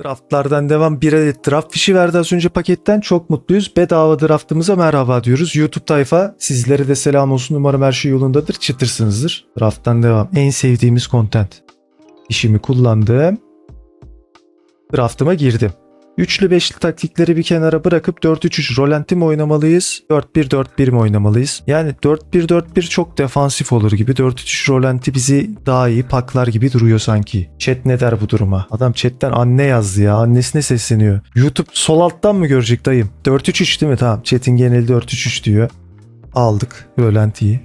Draftlardan devam bir adet draft fişi verdi az önce paketten. Çok mutluyuz. Bedava draftımıza merhaba diyoruz. YouTube tayfa sizlere de selam olsun. Umarım her şey yolundadır. Çıtırsınızdır. Drafttan devam. En sevdiğimiz content. Fişimi kullandım. Draftıma girdim. Üçlü beşli taktikleri bir kenara bırakıp 4-3-3 rolanti mi oynamalıyız? 4-1-4-1 mi oynamalıyız? Yani 4-1-4-1 çok defansif olur gibi. 4-3-3 rolanti bizi daha iyi paklar gibi duruyor sanki. Chat ne der bu duruma? Adam chatten anne yazdı ya. Annesine sesleniyor. YouTube sol alttan mı görecek dayım? 4-3-3 değil mi? Tamam. Chat'in geneli 4-3-3 diyor. Aldık rolantiyi.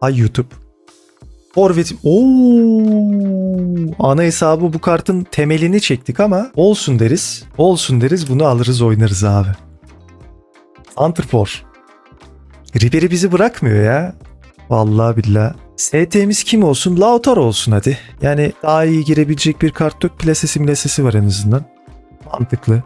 Ay YouTube. Forvet. Oo! Ana hesabı bu kartın temelini çektik ama olsun deriz. Olsun deriz bunu alırız oynarız abi. Santrfor. Ribery bizi bırakmıyor ya. Vallahi billah. ST'miz kim olsun? Lautaro olsun hadi. Yani daha iyi girebilecek bir kart yok. Plasesi milesesi var en azından. Mantıklı.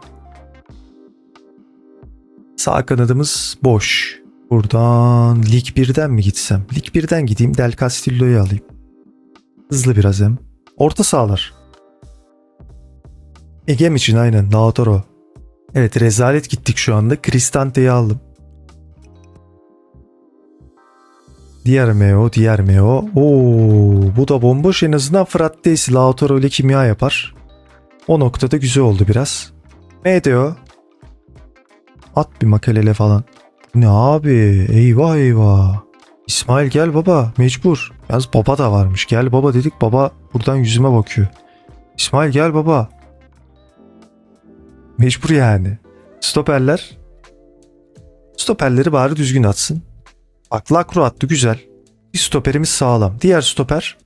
Sağ kanadımız boş. Buradan Lig 1'den mi gitsem? Lig 1'den gideyim Del Castillo'yu alayım. Hızlı biraz hem. Orta sahalar. Egem için aynen Lautaro. Evet rezalet gittik şu anda. Kristante'yi aldım. Diğer Meo, diğer Meo. Oo, bu da bomboş. En azından Frattesi Lautaro ile kimya yapar. O noktada güzel oldu biraz. Medeo. At bir makalele falan. Ne abi? Eyvah eyvah. İsmail gel baba mecbur. Yalnız baba da varmış. Gel baba dedik baba buradan yüzüme bakıyor. İsmail gel baba. Mecbur yani. Stoperler. Stoperleri bari düzgün atsın. Bak Lakro attı güzel. Bir stoperimiz sağlam. Diğer stoper.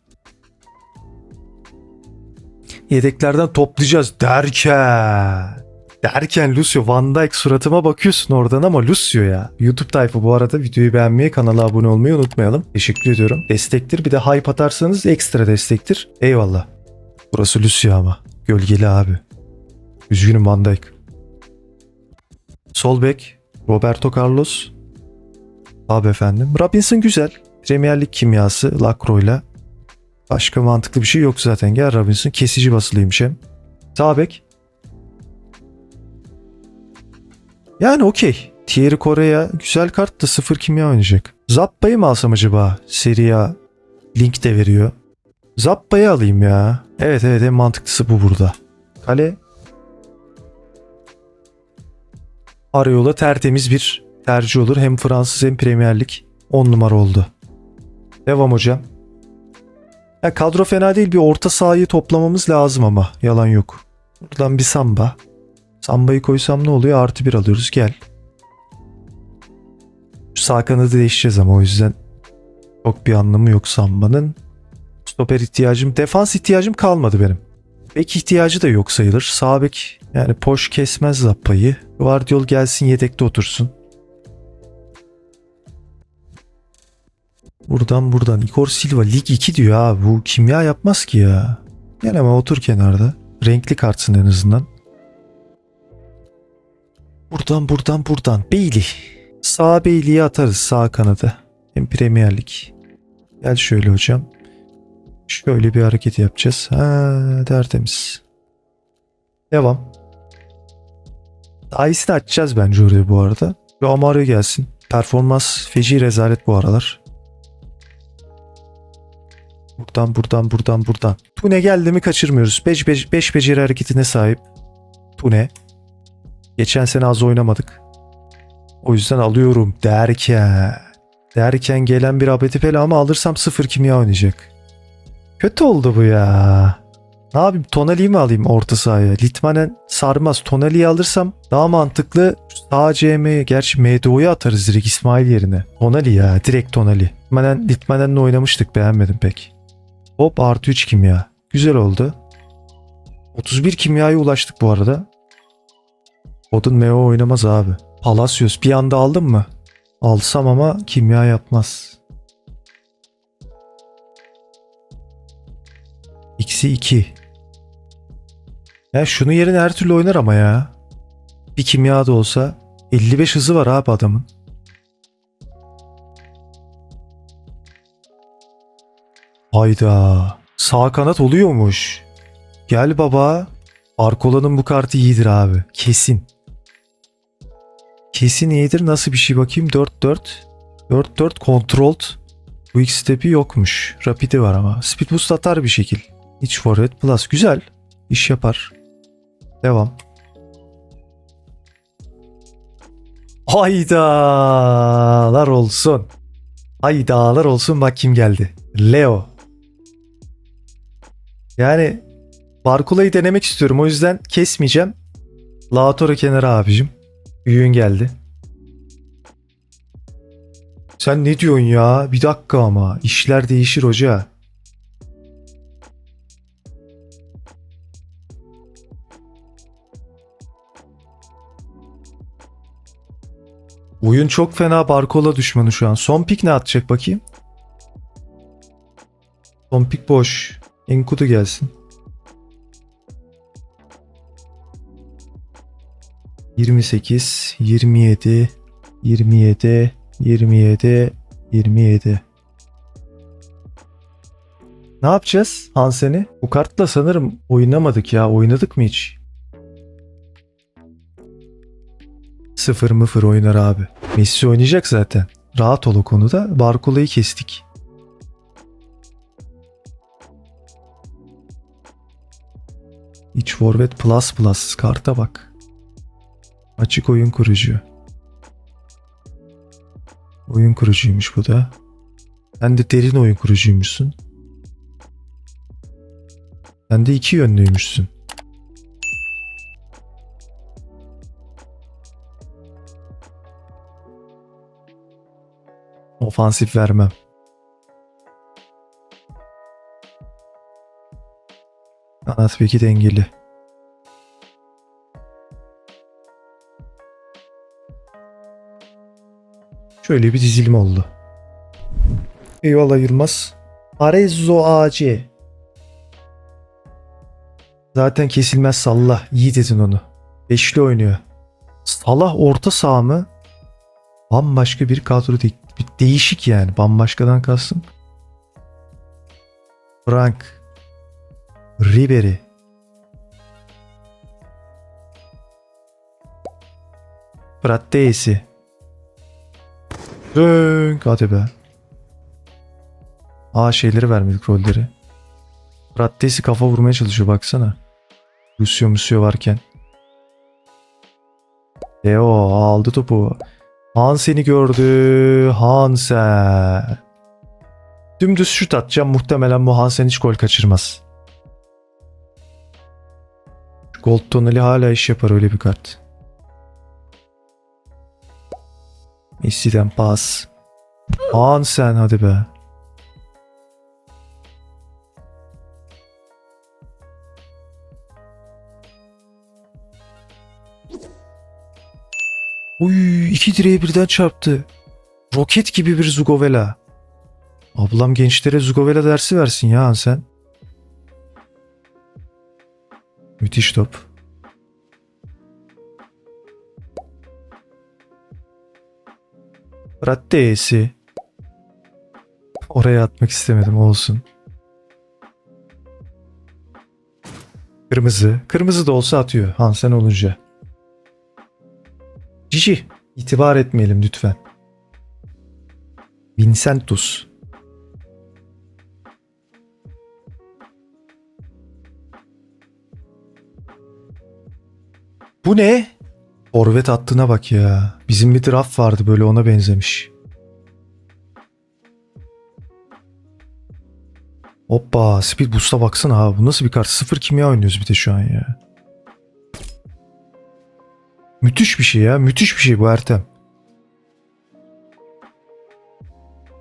Yedeklerden toplayacağız derken. Derken Lucio Van Dijk suratıma bakıyorsun oradan ama Lucio ya. YouTube tayfa bu arada videoyu beğenmeyi, kanala abone olmayı unutmayalım. Teşekkür ediyorum. Destektir bir de hype atarsanız ekstra destektir. Eyvallah. Burası Lucio ama. Gölgeli abi. Üzgünüm Van Dijk. Sol bek Roberto Carlos. Abi efendim. Robinson güzel. Premier Lig kimyası Lacroix'la. Başka mantıklı bir şey yok zaten. Gel Robinson kesici basılıymış hem. Sağ bek Yani okey. Thierry Kore'ye güzel kart da sıfır kimya oynayacak. Zappa'yı mı alsam acaba? Serie link de veriyor. Zappa'yı alayım ya. Evet evet en mantıklısı bu burada. Kale. Arayola tertemiz bir tercih olur. Hem Fransız hem Premier Lig 10 numara oldu. Devam hocam. Ya kadro fena değil bir orta sahayı toplamamız lazım ama yalan yok. Buradan bir samba. Samba'yı koysam ne oluyor? Artı bir alıyoruz. Gel. Şu sağ kanadı değişeceğiz ama o yüzden çok bir anlamı yok Samba'nın. Stoper ihtiyacım, defans ihtiyacım kalmadı benim. Bek ihtiyacı da yok sayılır. Sağ bek yani poş kesmez Zappa'yı. Guardiol gelsin yedekte otursun. Buradan buradan. Igor Silva Lig 2 diyor abi. Bu kimya yapmaz ki ya. Gel ama otur kenarda. Renkli kartsın en azından. Buradan buradan buradan. Bailey. Sağ Bailey'i atarız sağ kanadı. Hem Premier Lig. Gel şöyle hocam. Şöyle bir hareket yapacağız. Ha, tertemiz. Devam. Daha iyisini açacağız bence oraya bu arada. Ve Amario gelsin. Performans feci rezalet bu aralar. Buradan buradan buradan buradan. Tune geldi mi kaçırmıyoruz. 5 5 beceri hareketine sahip. Tune. Geçen sene az oynamadık. O yüzden alıyorum derken. Derken gelen bir Abetipel ama alırsam sıfır kimya oynayacak. Kötü oldu bu ya. Ne yapayım Tonali'yi mi alayım orta sahaya? Litmanen sarmaz. Tonali'yi alırsam daha mantıklı sağ CM'ye gerçi MDO'yu atarız direkt İsmail yerine. Tonali ya direkt Tonali. Litmanen, Litmanen'le oynamıştık beğenmedim pek. Hop artı 3 kimya. Güzel oldu. 31 kimyaya ulaştık bu arada. Odun Meo oynamaz abi. Palacios bir anda aldın mı? Alsam ama kimya yapmaz. X'i 2. Ya şunu yerine her türlü oynar ama ya. Bir kimya da olsa 55 hızı var abi adamın. Hayda. Sağ kanat oluyormuş. Gel baba. Arkola'nın bu kartı iyidir abi. Kesin. Kesin iyidir. Nasıl bir şey bakayım? 4-4. 4-4 controlled. Quick step'i yokmuş. Rapid'i var ama. Speed boost atar bir şekil. Hiç forvet plus. Güzel. İş yapar. Devam. Haydalar olsun. Haydalar olsun bak kim geldi. Leo. Yani Barkula'yı denemek istiyorum. O yüzden kesmeyeceğim. Lautaro kenara abicim. Büyüğün geldi. Sen ne diyorsun ya? Bir dakika ama. İşler değişir hoca. Oyun çok fena Barkola düşmanı şu an. Son pik ne atacak bakayım? Son pik boş. Enkudu gelsin. 28, 27, 27, 27, 27. Ne yapacağız Hansen'i? Bu kartla sanırım oynamadık ya. Oynadık mı hiç? Sıfır mıfır oynar abi. Messi oynayacak zaten. Rahat ol o konuda. Barkola'yı kestik. İç forvet plus plus karta bak. Açık oyun kurucu. Oyun kurucuymuş bu da. Sen de derin oyun kurucuymuşsun. Sen de iki yönlüymüşsün. Ofansif vermem. Kanat beki dengeli. Şöyle bir dizilim oldu. Eyvallah Yılmaz. Arezzo AC. Zaten kesilmez Sallah. İyi dedin onu. Beşli oynuyor. Salah orta saha mı? Bambaşka bir kadro. Bir değişik yani. Bambaşkadan kalsın. Frank. Ribery. Frattesi. Dönk. Hadi be. Aa şeyleri vermedik rolleri. Frattesi kafa vurmaya çalışıyor baksana. Lucio Musio varken. Leo aldı topu. Hansen'i gördü. Hansen. Dümdüz şut atacağım. Muhtemelen bu Hansen hiç gol kaçırmaz. Gold tonali hala iş yapar öyle bir kart. Messi'den pas. Hansen hadi be. Uy iki direğe birden çarptı. Roket gibi bir Zugovela. Ablam gençlere Zugovela dersi versin ya Hansen. Müthiş top. Raddesi. Oraya atmak istemedim olsun. Kırmızı. Kırmızı da olsa atıyor Hansen olunca. Cici. İtibar etmeyelim lütfen. Vincentus. Bu ne? Forvet hattına bak ya. Bizim bir draft vardı böyle ona benzemiş. Hoppa speed boost'a baksana abi. Bu nasıl bir kart? Sıfır kimya oynuyoruz bir de şu an ya. Müthiş bir şey ya. Müthiş bir şey bu Ertem.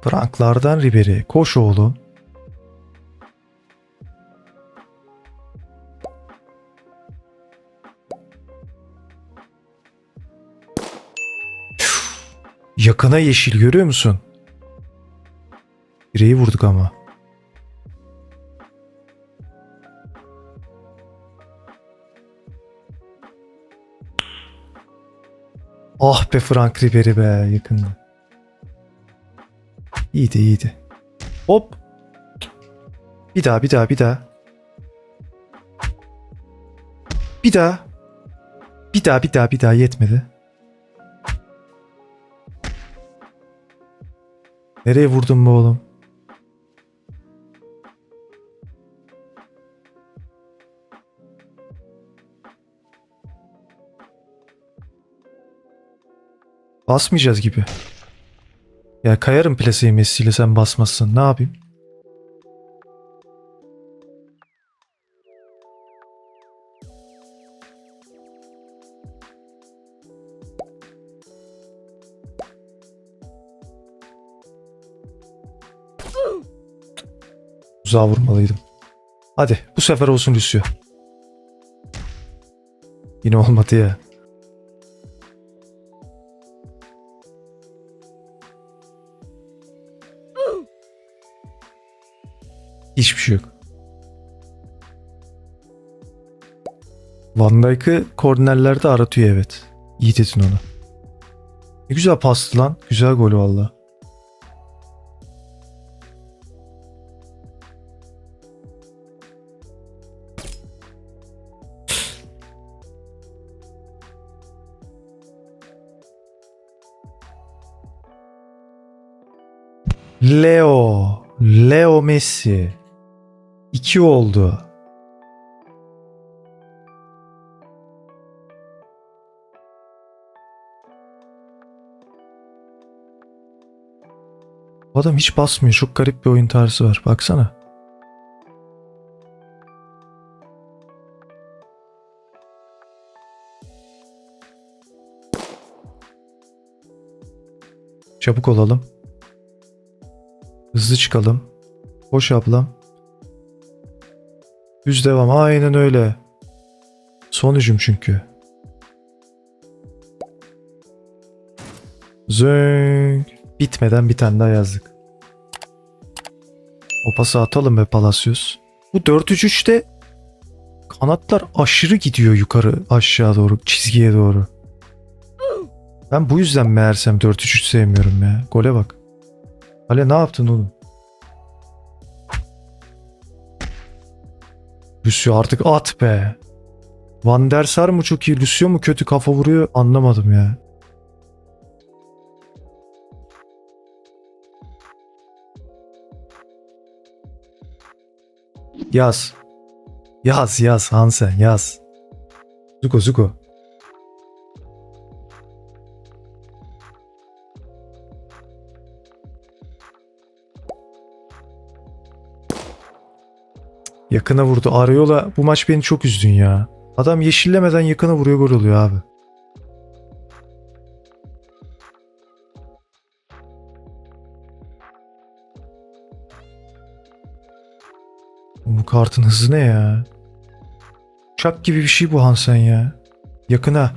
Franklardan Ribery. Koş oğlum. Yakına yeşil görüyor musun? Direği vurduk ama. Ah be Frank Ribery be yakında. İyiydi iyiydi. Hop. Bir daha bir daha bir daha. Bir daha. Bir daha bir daha bir daha yetmedi. Nereye vurdun bu oğlum? Basmayacağız gibi. Ya kayarım plaseyi Messi'yle sen basmazsın. Ne yapayım? Uzağa vurmalıydım. Hadi bu sefer olsun Lucio. Yine olmadı ya. Hiçbir şey yok. Van Dijk'ı kornerlerde aratıyor evet. İyi dedin onu. Ne güzel pastı lan. Güzel gol valla. Leo. Leo Messi. İki oldu. Bu adam hiç basmıyor. Çok garip bir oyun tarzı var. Baksana. Çabuk olalım. Hızlı çıkalım. Boş ablam. Düz devam. Aynen öyle. Son hücum çünkü. Zöng. Bitmeden bir tane daha yazdık. O pası atalım be Palacios. Bu 4-3-3'te kanatlar aşırı gidiyor yukarı aşağı doğru çizgiye doğru. Ben bu yüzden meğersem 4-3-3 sevmiyorum ya. Gole bak. Ale ne yaptın oğlum? Lucio artık at be. Van der Sar mı çok iyi, Lucio mu kötü kafa vuruyor anlamadım ya. Yaz. Yaz yaz Hansen yaz. Zuko Zuko. Yakına vurdu. Ariola bu maç beni çok üzdün ya. Adam yeşillemeden yakına vuruyor gol oluyor abi. Bu kartın hızı ne ya? Uçak gibi bir şey bu Hansen ya. Yakına.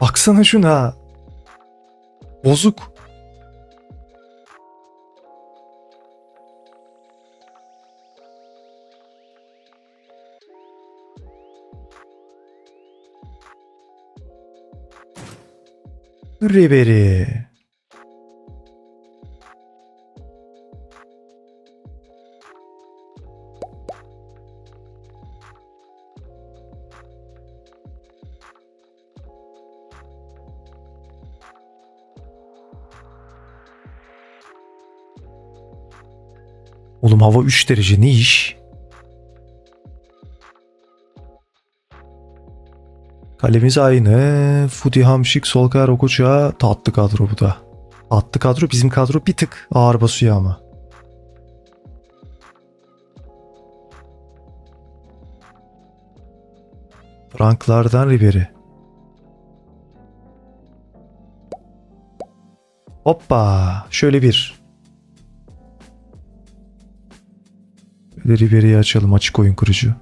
Baksana şuna. Bozuk. Ribery. Oğlum hava 3 derece ne iş? Kalemiz aynı. Fudi Hamşik, Solkay Okocha tatlı kadro bu da. Tatlı kadro bizim kadro bir tık ağır basıyor ama. Franklardan Ribery. Hoppa. Şöyle bir. Şöyle Ribery'i açalım açık oyun kurucu.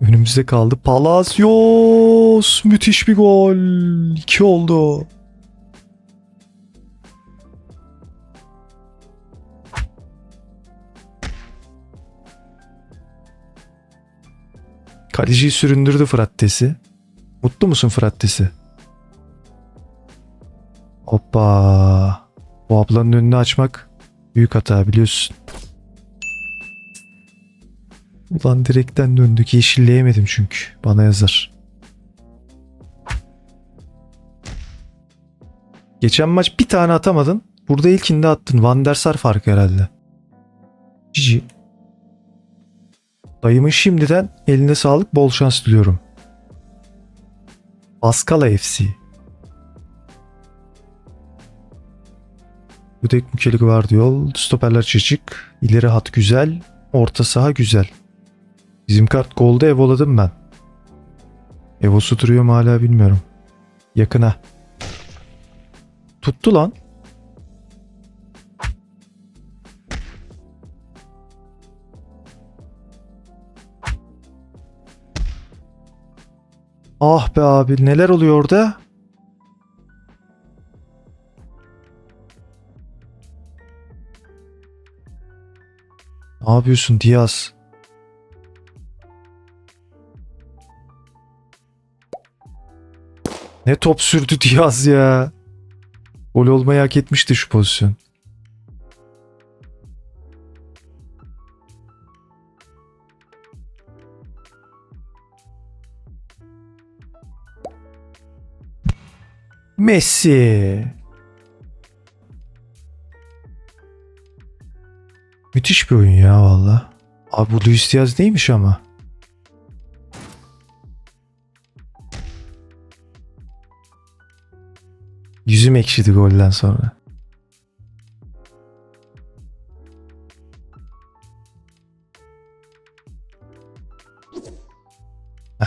Önümüzde kaldı. Palacios. Müthiş bir gol. İki oldu. Kaleciyi süründürdü Frattesi. Mutlu musun Frattesi? Hoppa. Bu ablanın önünü açmak büyük hata biliyorsun. Ulan direkten döndük yeşilleyemedim çünkü. Bana yazar. Geçen maç bir tane atamadın. Burada ilkinde attın. Van der Sar farkı herhalde. Cici. Dayımın şimdiden eline sağlık bol şans diliyorum. Baskala FC. Budek Mükelik var diyor. Stoperler çeşik. İleri hat güzel. Orta saha güzel. Bizim kart golde evoladım ben. Evosu duruyor mu hala bilmiyorum. Yakına. Tuttu lan. Ah be abi neler oluyor orada? Ne yapıyorsun Diaz? Ne top sürdü Diaz ya. Gol olmayı hak etmişti şu pozisyon. Messi. Müthiş bir oyun ya valla. Abi bu Luis Diaz neymiş ama? Yüzüm ekşidi golden sonra. Heh.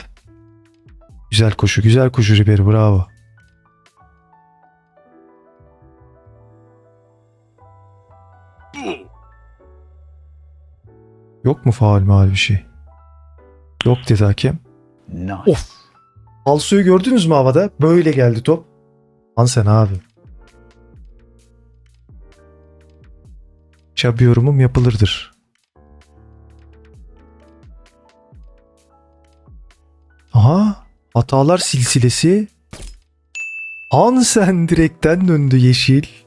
Güzel koşu, güzel koşu Ribery bravo. Yok mu faal maal bir şey? Yok dedi hakem. Nice. Of. Alsuyu gördünüz mü havada? Böyle geldi top. Hansen abi. Şab yorumum yapılırdır. Aha. Hatalar silsilesi. Hansen direkten döndü yeşil.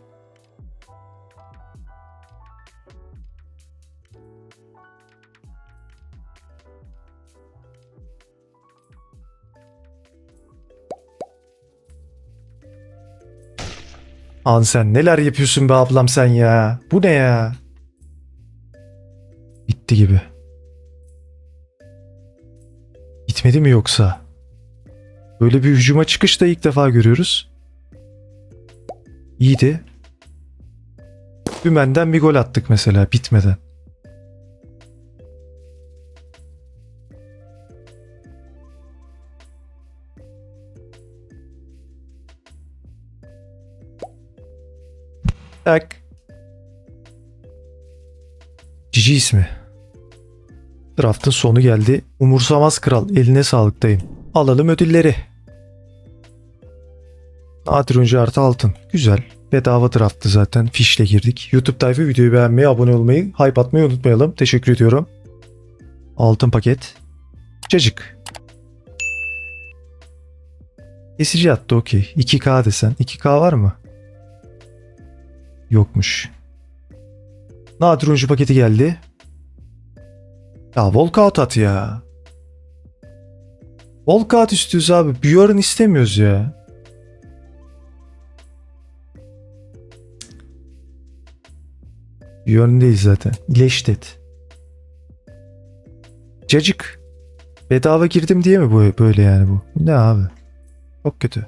Hansen neler yapıyorsun be ablam sen ya? Bu ne ya? Bitti gibi. Bitmedi mi yoksa? Böyle bir hücuma çıkış da ilk defa görüyoruz. İyiydi. Dümenden bir gol attık mesela bitmeden. Tak. Cici ismi. Draft'ın sonu geldi. Umursamaz kral. Eline sağlıktayım. Alalım ödülleri. Nadir artı altın. Güzel. Bedava drafttı zaten. Fişle girdik. YouTube tayfı videoyu beğenmeyi, abone olmayı, hype atmayı unutmayalım. Teşekkür ediyorum. Altın paket. Cacık. Kesici attı okey. 2K desen. 2K var mı? Yokmuş. Nadir oyuncu paketi geldi. Ya walkout at ya. Walkout istiyoruz abi. Bjorn istemiyoruz ya. Değil zaten. İleştet. Cacık. Bedava girdim diye mi bu böyle yani bu? Ne abi? Çok kötü.